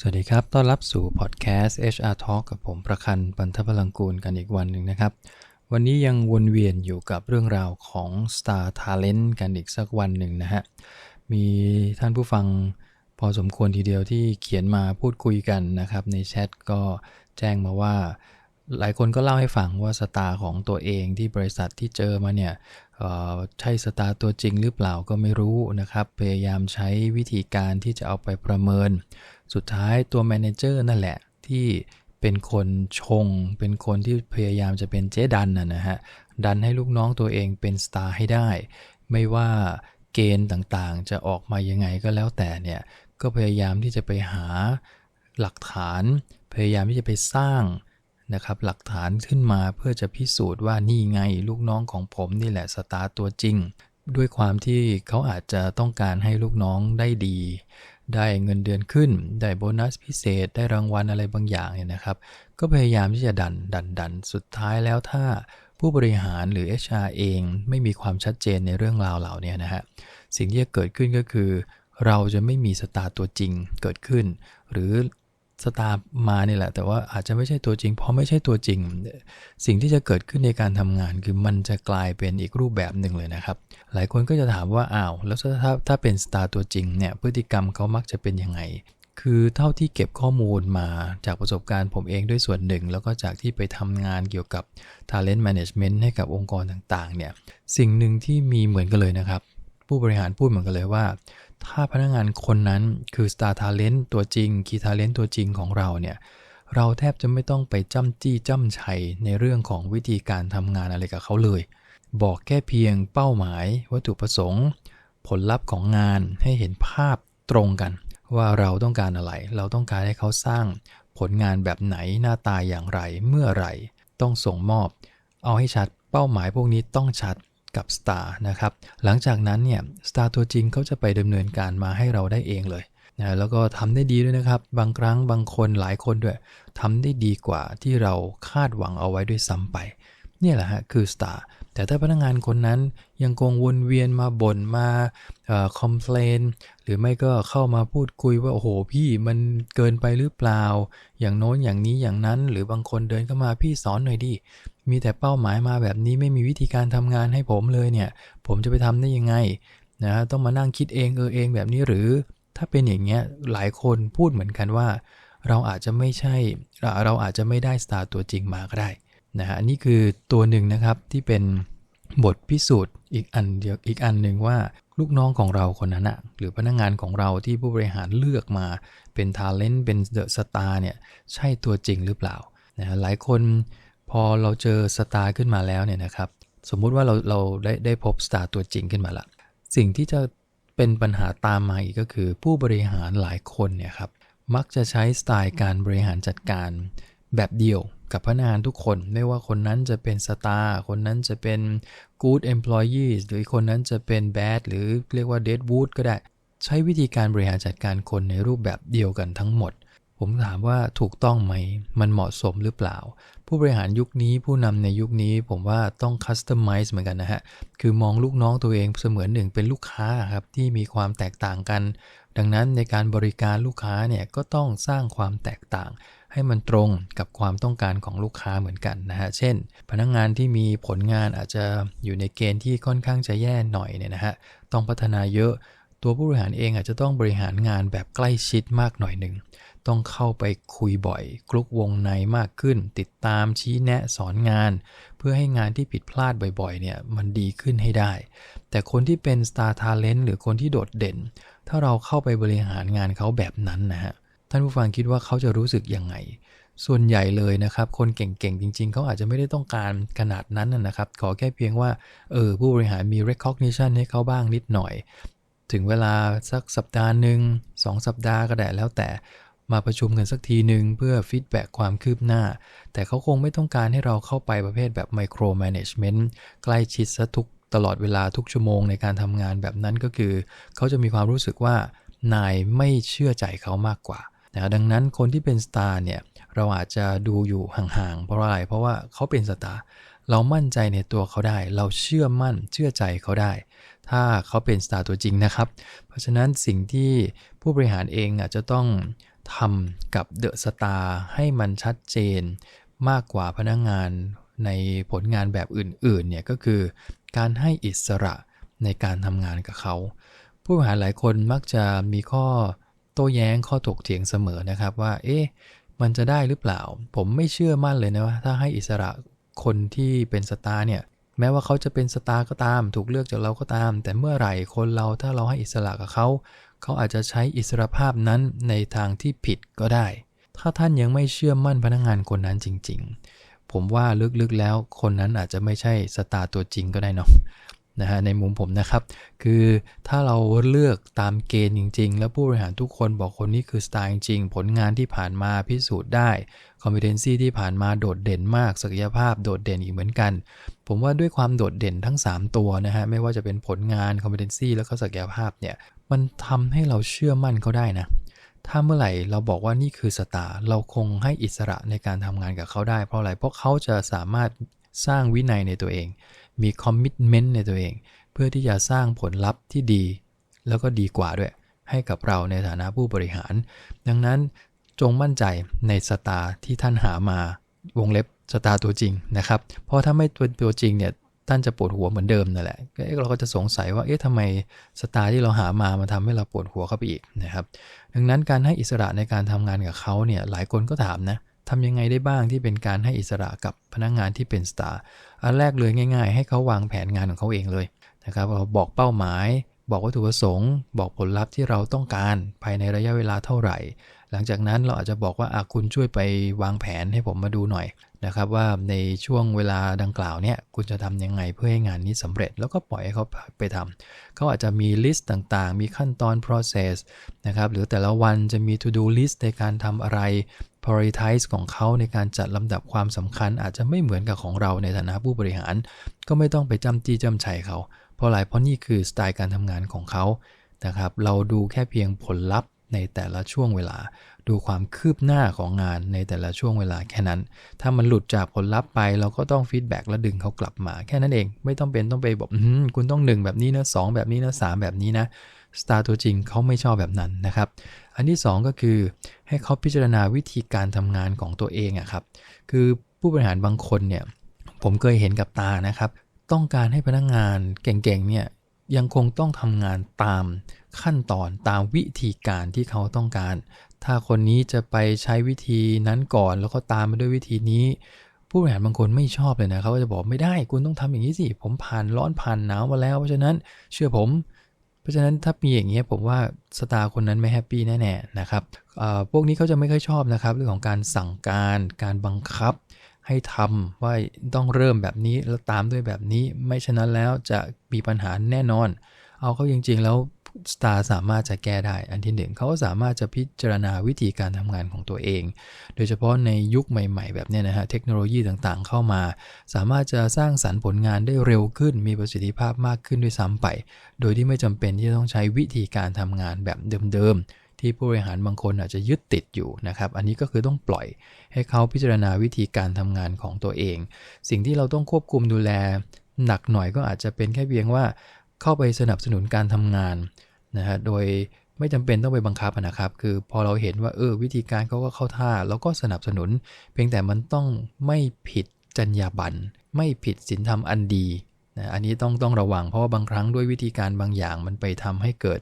สวัสดีครับ ต้อนรับสู่พอดแคสต์ HR Talk กับผมประคันปันทพลังกูลกันอีกวันหนึ่งนะครับ วันนี้ยังวนเวียนอยู่กับเรื่องราวของ Star Talent กันอีกสักวันหนึ่งนะฮะ มีท่านผู้ฟังพอสมควรทีเดียวที่เขียนมาพูดคุยกันนะครับ ในแชทก็แจ้งมาว่า หลายคนก็เล่าให้ฟังว่าสตาร์ของตัวเองที่บริษัทที่เจอมาเนี่ยใช่สตาร์ตัวจริงหรือเปล่าก็ไม่รู้นะครับ พยายามใช้วิธีการที่จะเอาไปประเมิน สุดท้ายตัวแมเนเจอร์นั่นแหละที่เป็นคนชง เป็นคนที่พยายามจะเป็นเจ๊ดันนะฮะ ดันให้ลูกน้องตัวเองเป็นสตาร์ให้ได้ ไม่ว่าเกณฑ์ต่างๆ จะออกมายังไงก็แล้วแต่เนี่ย ก็พยายามที่จะไปหาหลักฐาน พยายามที่จะไปสร้างนะครับหลักฐานขึ้นมาเพื่อจะพิสูจน์ว่านี่ไงลูกน้องของผมนี่แหละสตาร์ตัวจริง ด้วยความที่เขาอาจจะต้องการให้ลูกน้องได้ดี ได้เงินเดือนขึ้น ได้โบนัสพิเศษ ได้รางวัลอะไรบางอย่างเนี่ยนะครับ ก็พยายามที่จะดัน ดัน ดัน สุดท้ายแล้วถ้าผู้บริหารหรือ HR เองไม่มีความชัดเจนในเรื่องราวเหล่านี้นะฮะ สิ่งที่จะเกิดขึ้นก็คือ เราจะไม่มีสตาร์ตัวจริงเกิดขึ้น หรือ สตาร์มานี่แหละ แต่ว่าอาจจะไม่ใช่ตัวจริง เพราะไม่ใช่ตัวจริง สิ่งที่จะเกิดขึ้นในการทำงานคือมันจะกลายเป็นอีกรูปแบบหนึ่งเลยนะครับ หลายคนก็จะถามว่าอ้าวแล้วถ้าถ้าเป็นสตาร์ตัวจริงเนี่ยพฤติกรรมเขามักจะเป็นยังไงคือเท่าที่เก็บข้อมูลมาจากประสบการณ์ผมเองด้วยส่วนหนึ่ง แล้วก็จากที่ไปทำงานเกี่ยวกับ Talent Management ให้กับองค์กรต่างๆเนี่ยสิ่งหนึ่งที่มีเหมือนกันเลยนะครับ ผู้บริหารพูดเหมือนกันเลยว่า ถ้าพนักงานคนนั้นคือ Star Talent ตัวจริง Key Talent ตัวจริงของเราเนี่ย เราแทบจะไม่ต้องไปจ้ำจี้จ้ำชัยในเรื่องของวิธีการทำงานอะไรกับเขาเลย บอกแค่เพียงเป้าหมาย วัตถุประสงค์ ผลลัพธ์ของงานให้เห็นภาพตรงกัน ว่าเราต้องการอะไร เราต้องการให้เขาสร้างผลงานแบบไหนหน้าตาอย่างไรเมื่อไรต้องส่งมอบ เอาให้ชัดเป้าหมายพวกนี้ต้องชัด กับ Star นะครับ หลังจากนั้นเนี่ย Star ตัวจริงเขาจะไปดำเนินการมาให้เราได้เองเลยนะแล้วก็ทำได้ดีด้วยนะครับ บางครั้งบางคนหลายคนด้วยทำได้ดีกว่าที่เราคาดหวังเอาไว้ด้วยซ้ำไป นี่แหละฮะคือ Star แต่ถ้าพนักงานคนนั้นยังคงวนเวียนมาบ่นมาคอมเพลนหรือไม่ก็เข้ามาพูดคุยว่าโอ้โหพี่มันเกินไปหรือเปล่า อย่างโน้นอย่างนี้อย่างนั้น หรือบางคนเดินเข้ามาพี่สอนหน่อยดิมีแต่เป้าหมายมาแบบนี้ไม่มีวิธีการทำงานให้ผมเลยเนี่ย ผมจะไปทำได้ยังไงนะต้องมานั่งคิดเองเออเองแบบนี้หรือ ถ้าเป็นอย่างเงี้ยหลายคนพูดเหมือนกันว่า เราอาจจะไม่ใช่เราอาจจะไม่ได้สตาร์ตัวจริงมาก็ได้ นะฮะนี่คือตัวหนึ่งนะครับที่เป็นบทพิสูจน์อีกอันเดียวอีกอันหนึ่งว่าลูกน้องของเราคนนั้นอะหรือพนักงงานของเราที่ผู้บริหารเลือกมาเป็นทาเลนต์เป็นเดอะสตาร์เนี่ยใช่ตัวจริงหรือเปล่านะหลายคนพอเราเจอสตาร์ขึ้นมาแล้วเนี่ยนะครับสมมุติว่าเราเราได้ได้พบสตาร์ตัวจริงขึ้นมาละ สิ่งที่จะเป็นปัญหาตามมาอีกก็คือ ผู้บริหารหลายคนเนี่ยครับมักจะใช้สไตล์การบริหารจัดการแบบเดียว กับพนักงานทุกคน ไม่ว่าคนนั้นจะเป็นสตาร์คนนั้นจะเป็น good employees หรือคนนั้นจะเป็น bad หรือเรียกว่า deadwood ก็ได้ ใช้วิธีการบริหารจัดการคนในรูปแบบเดียวกันทั้งหมด ผมถามว่าถูกต้องไหม มันเหมาะสมหรือเปล่า ผู้บริหารยุคนี้ผู้นำในยุคนี้ผมว่าต้องคัสตอมไมซ์เหมือนกันนะฮะ คือมองลูกน้องตัวเองเสมือนหนึ่งเป็นลูกค้าครับที่มีความแตกต่างกัน ดังนั้นในการบริการลูกค้าเนี่ยก็ต้องสร้างความแตกต่าง ให้มันตรงกับความต้องการของลูกค้าเหมือนกันนะฮะ เช่น พนักงงานที่มีผลงานอาจจะอยู่ในเกณฑ์ที่ค่อนข้างจะแย่หน่อยเนี่ยนะฮะ ต้องพัฒนาเยอะ ตัวผู้บริหารเองอาจจะต้องบริหารงานแบบใกล้ชิดมากหน่อยหนึ่ง ต้องเข้าไปคุยบ่อยคลุกวงในมากขึ้น ติดตามชี้แนะสอนงาน เพื่อให้งานที่ผิดพลาดบ่อยๆเนี่ยมันดีขึ้นให้ได้ แต่คนที่เป็น Star Talent หรือคนที่โดดเด่น ถ้าเราเข้าไปบริหารงานเขาแบบนั้นนะฮะท่านผู้ฟังคิดว่าเขาจะรู้สึกยังไง ส่วนใหญ่เลยนะครับ คนเก่งๆ จริง ๆ เขาอาจจะไม่ได้ต้องการขนาดนั้นนะครับ ขอแค่เพียงว่า เออ ผู้บริหารมี recognition ให้เขาบ้างนิดหน่อย ถึงเวลาสักสัปดาห์หนึ่งสองสัปดาห์ก็ได้แล้วแต่ มาประชุมกันสักทีหนึ่งเพื่อฟีดแบ็ความคืบหน้า แต่เขาคงไม่ต้องการให้เราเข้าไปประเภทแบบไมโครแมネจเมนต์ใกล้ชิดซะทุกตลอดเวลาทุกชั่วโมงในการทำงานแบบนั้นก็คือ เขาจะมีความรู้สึกว่านายไม่เชื่อใจเขามากกว่านะดังนั้นคนที่เป็นสตาร์เนี่ยเราอาจจะดูอยู่ห่างๆเพราะอะไร เพราะว่าเขาเป็นสตาร์เรามั่นใจในตัวเขาได้ เราเชื่อมั่นเชื่อใจเขาได้ ถ้าเขาเป็นสตาร์ตัวจริงนะครับ เพราะฉะนั้นสิ่งที่ผู้บริหารเองอาจจะต้อง ทำกับเดอะสตาร์ให้มันชัดเจนมากกว่าพนักงงานในผลงานแบบอื่นๆเนี่ยก็คือการให้อิสระในการทำงานกับเขา ผู้บริหารหลายคนมักจะมีข้อโต้แย้งข้อถกเถียงเสมอนะครับว่า เอ๊ะมันจะได้หรือเปล่า ผมไม่เชื่อมั่นเลยนะว่าถ้าให้อิสระคนที่เป็นสตาร์เนี่ยแม้ว่าเขาจะเป็นสตาร์ก็ตาม ถูกเลือกจากเราก็ตาม แต่เมื่อไหร่คนเราถ้าเราให้อิสระกับเขา เขาอาจจะใช้อิสรภาพนั้นในทางที่ผิดก็ได้ ถ้าท่านยังไม่เชื่อมั่นพนักงงานคนนั้นจริง ๆ ผมว่าลึกๆแล้วคนนั้นอาจจะไม่ใช่สตาร์ตัวจริงก็ได้เนาะ นะฮะในมุมผมนะครับ คือถ้าเราเลือกตามเกณฑ์จริง ๆ แล้วผู้บริหารทุกคนบอกคนนี้คือสไตล์จริง ผลงานที่ผ่านมาพิสูจน์ได้คอมเพ t e n c y ที่ผ่านมาโดดเด่นมาก ศักยภาพโดดเด่นอีกเหมือนกัน ผมว่าด้วยความโดดเด่นทั้ง 3 ตัวนะฮะ ไม่ว่าจะเป็นผลงานคอมเพ t e n c y แล้วก็ศักยภาพเนี่ย มันทำให้เราเชื่อมั่นเขาได้นะถ้าเมื่อไหร่เราบอกว่านี่คือสตาร์เราคงให้อิสระในการทำงานกับเขาได้ เพราะอะไร เพราะเขาจะสามารถสร้างวินัยในตัวเอง มีคอมมิชเมนต์ในตัวเอง เพื่อที่จะสร้างผลลัพธ์ที่ดี แล้วก็ดีกว่าด้วย ให้กับเราในฐานะผู้บริหาร ดังนั้นจงมั่นใจในสตาที่ท่านหามาวงเล็บสตาตัวจริงนะครับ เพราะถ้าไม่ตัวตัวจริงเนี่ยท่านจะปวดหัวเหมือนเดิมนั่นแหละเราก็จะสงสัยว่า เอ๊ะทำไมสตาร์ที่เราหามามาทำให้เราปวดหัวเข้าไปอีกนะครับ ดังนั้นการให้อิสระในการทำงานกับเขาเนี่ย หลายคนก็ถามนะ ทำยังไงได้บ้างที่เป็นการให้อิสระกับพนักงงานที่เป็นสตาร์อันแรกเลยง่าย ๆ ให้เขาวางแผนงานของเขาเองเลยนะครับเราบอกเป้าหมาย บอกวัตถุประสงค์ บอกผลลัพธ์ที่เราต้องการภายในระยะเวลาเท่าไหร่ หลังจากนั้นเราอาจจะบอกว่าอาคุณช่วยไปวางแผนให้ผมมาดูหน่อยนะครับว่าในช่วงเวลาดังกล่าวเนี่ยคุณจะทำยังไงเพื่อให้งานนี้สำเร็จ แล้วก็ปล่อยให้เขาไปทำเขาอาจจะมีลิสต์ต่างๆ มีขั้นตอน process นะครับหรือแต่ละวันจะมี to do list ในการทำอะไร prioritize ของเขาในการจัดลำดับความสำคัญ อาจจะไม่เหมือนกับของเราในฐานะผู้บริหาร ก็ไม่ต้องไปจำจี้จำชัยเขา เพราะอะไรเพราะนี่คือสไตล์การทำงานของเขานะครับ เราดูแค่เพียงผลลัพธ์ในแต่ละช่วงเวลา ดูความคืบหน้าของงานในแต่ละช่วงเวลาแค่นั้น ถ้ามันหลุดจากผลลัพธ์ไป เราก็ต้องฟีดแบ็กแล้วดึงเขากลับมา แค่นั้นเองไม่ต้องเป็นต้องไปบอกคุณต้อง 1 แบบนี้นะสแบบนี้นะสแบบนี้นะสตาร์ตัวจริงเขาไม่ชอบแบบนั้นนะครับ อันที่ 2 ก็คือให้เขาพิจารณาวิธีการทำงานของตัวเองอะครับ คือผู้บริหารบางคนเนี่ยผมเคยเห็นกับตานะครับ ต้องการให้พนักงงานเก่งๆเนี่ยยังคงต้องทำงานตามขั้นตอนตามวิธีการที่เขาต้องการ ถ้าคนนี้จะไปใช้วิธีนั้นก่อนแล้วก็ตามมาด้วยวิธีนี้ ผู้บริหารบางคนไม่ชอบเลยนะเขาก็จะบอกไม่ได้คุณต้องทำอย่างนี้สิ ผมผ่านร้อนผ่านหนาวมาแล้ว เพราะฉะนั้นเชื่อผม เพราะฉะนั้นถ้ามีอย่างเงี้ยผมว่าสตาร์คนนั้นไม่แฮปปี้แน่ๆนะครับพวกนี้เขาจะไม่ค่อยชอบนะครับ เรื่องของการสั่งการการบังคับให้ทำว่าต้องเริ่มแบบนี้แล้วตามด้วยแบบนี้ ไม่ฉะนั้นแล้วจะมีปัญหาแน่นอน เอาเข้าจริงๆแล้ว สตาร์สามารถจะแก้ได้ อันที่หนึ่งเขาสามารถจะพิจารณาวิธีการทำงานของตัวเอง โดยเฉพาะในยุคใหม่ ๆ แบบนี้นะฮะ เทคโนโลยีต่างๆ เข้ามา สามารถจะสร้างสรรค์ผลงานได้เร็วขึ้น มีประสิทธิภาพมากขึ้นด้วยซ้ำไป โดยที่ไม่จำเป็นที่จะต้องใช้วิธีการทำงานแบบเดิมๆ ที่ผู้บริหารบางคนอาจจะยึดติดอยู่นะครับ อันนี้ก็คือต้องปล่อยให้เขาพิจารณาวิธีการทำงานของตัวเอง สิ่งที่เราต้องควบคุมดูแลหนักหน่อยก็อาจจะเป็นแค่เพียงว่าเข้าไปสนับสนุนการทำงาน นะฮะโดยไม่จำเป็นต้องไปบังคับนะครับ คือพอเราเห็นว่าเออวิธีการเขาก็เข้าท่า แล้วก็สนับสนุน เพียงแต่มันต้องไม่ผิดจรรยาบรรณไม่ผิดศีลธรรมอันดีนะอันนี้ต้องต้องระวังเพราะว่าบางครั้งด้วยวิธีการบางอย่างมันไปทำให้เกิด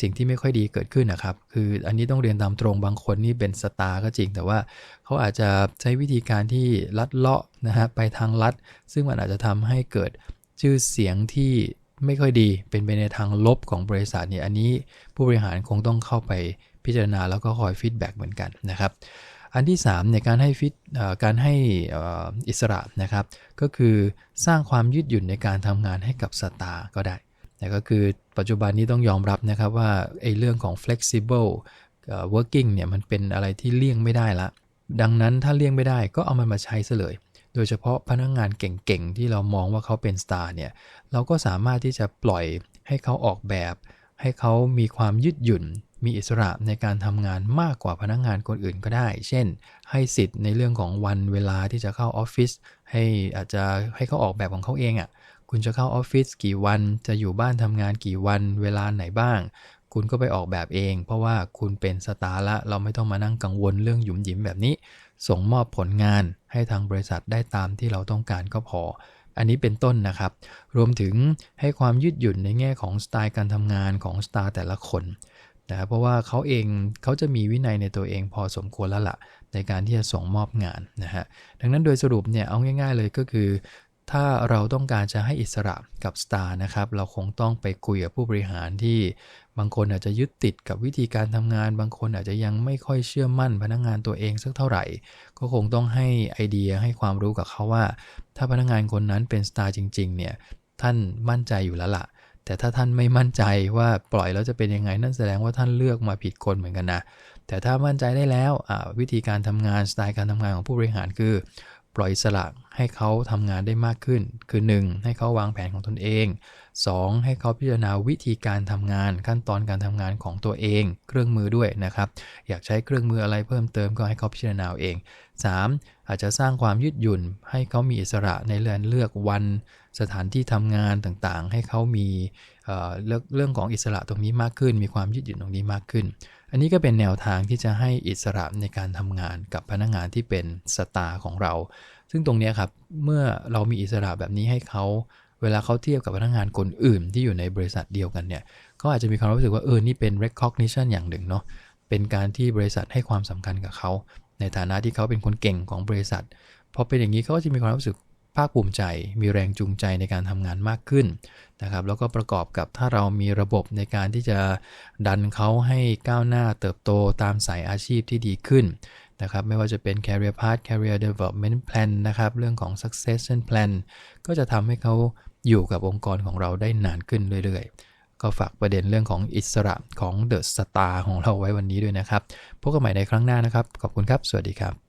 สิ่งที่ไม่ค่อยดีเกิดขึ้นนะครับ คืออันนี้ต้องเรียนตามตรงบางคนนี่เป็นสตาร์ก็จริง แต่ว่าเขาอาจจะใช้วิธีการที่ลัดเลาะนะฮะไปทางลัด ซึ่งมันอาจจะทำให้เกิดชื่อเสียงที่ ไม่ค่อยดี เป็นไปในทางลบของบริษัทเนี่ยอันนี้ผู้บริหารคงต้องเข้าไปพิจารณาแล้วก็คอยฟีดแบ็กเหมือนกันนะครับอันที่3ในการให้ฟิตการให้อิสระนะครับ ก็คือสร้างความยืดหยุ่นในการทำงานให้กับสตาร์ก็ได้แต่ก็คือปัจจุบันนี้ต้องยอมรับนะครับว่าไอ้เรื่องของ flexible working เนี่ยมันเป็นอะไรที่เลี่ยงไม่ได้ละ ดังนั้นถ้าเลี่ยงไม่ได้ก็เอามันมาใช้ซะเลย โดยเฉพาะพนักงงานเก่งๆ ที่เรามองว่าเขาเป็นสตาร์เนี่ย เราก็สามารถที่จะปล่อยให้เขาออกแบบ ให้เขามีความยืดหยุ่น มีอิสระในการทำงานมากกว่าพนักงงานคนอื่นก็ได้ เช่น ให้สิทธิ์ในเรื่องของวันเวลาที่จะเข้าออฟฟิศ ให้อาจจะให้เขาออกแบบของเขาเองอะ่ะ คุณจะเข้าออฟฟิศกี่วัน จะอยู่บ้านทำงานกี่วัน เวลาไหนบ้าง คุณก็ไปออกแบบเอง เพราะว่าคุณเป็นสตาร์ละ เราไม่ต้องมานั่งกังวลเรื่องหยุมหยิมแบบนี้ ส่งมอบผลงานให้ทางบริษัทได้ตามที่เราต้องการก็พอ อันนี้เป็นต้นนะครับ รวมถึงให้ความยืดหยุ่นในแง่ของสไตล์การทำงานของสตาร์แต่ละคนนะเพราะว่าเขาเองเขาจะมีวินัยในตัวเองพอสมควรแล้วละ่ะ ในการที่จะส่งมอบงานนะฮะดังนั้นโดยสรุปเนี่ยเอาง่าย ๆ เลยก็คือ ถ้าเราต้องการจะให้อิสระกับสตาร์นะครับ เราคงต้องไปคุยกับผู้บริหารที่บางคนอาจจะยึดติดกับวิธีการทำงาน บางคนอาจจะยังไม่ค่อยเชื่อมั่นพนักงงานตัวเองสักเท่าไหร่ ก็คงต้องให้ไอเดียให้ความรู้กับเขาว่า ถ้าพนักงงานคนนั้นเป็นสตาร์จริง ๆ เนี่ย ท่านมั่นใจอยู่แล้วละ่ะ แต่ถ้าท่านไม่มั่นใจว่าปล่อยแล้วจะเป็นยังไง นั่นแสดงว่าท่านเลือกมาผิดคนเหมือนกันนะ แต่ถ้ามั่นใจได้แล้ววิธีการทำงานสไตล์การทำงานของผู้บริหารคือ ปล่อยสละให้เขาทำงานได้มากขึ้น คือ 1. ให้เขาวางแผนของตนเอง 2. ให้เขาพิจารณาวิธีการทำงาน ขั้นตอนการทำงานของตัวเอง เครื่องมือด้วยนะครับ อยากใช้เครื่องมืออะไรเพิ่มเติมก็ให้เขาพิจารณาเอง 3. อาจจะสร้างความยืดหยุ่น ให้เขามีอิสระในเรื่องเลือกวัน สถานที่ทำงานต่างๆ ให้เขามีเรื่องเรื่องของอิสระตรงนี้มากขึ้น มีความยืดหยุ่นตรงนี้มากขึ้น อันนี้ก็เป็นแนวทางที่จะให้อิสระในการทำงานกับพนักงานที่เป็นสตาร์ของเรา ซึ่งตรงนี้ครับ เมื่อเรามีอิสระแบบนี้ให้เขา เวลาเขาเทียบกับพนักงานคนอื่นที่อยู่ในบริษัทเดียวกันเนี่ยก็อาจจะมีความรู้สึกว่าเออ นี่เป็น recognition อย่างหนึ่งเนาะ เป็นการที่บริษัทให้ความสำคัญกับเขา ในฐานะที่เขาเป็นคนเก่งของบริษัท พอเป็นอย่างนี้เขาก็จะมีความรู้สึก ภาคภูมิใจมีแรงจูงใจในการทำงานมากขึ้นนะครับ แล้วก็ประกอบกับถ้าเรามีระบบในการที่จะดันเขาให้ก้าวหน้าเติบโตตามสายอาชีพที่ดีขึ้นนะครับ ไม่ว่าจะเป็น career path career development plan นะครับ เรื่องของ succession plan ก็จะทำให้เขาอยู่กับองค์กรของเราได้นานขึ้นเรื่อยๆ ก็ฝากประเด็นเรื่องของอิสระของ The Star ของเราไว้วันนี้ด้วยนะครับ พบกันใหม่ในครั้งหน้านะครับ ขอบคุณครับ สวัสดีครับ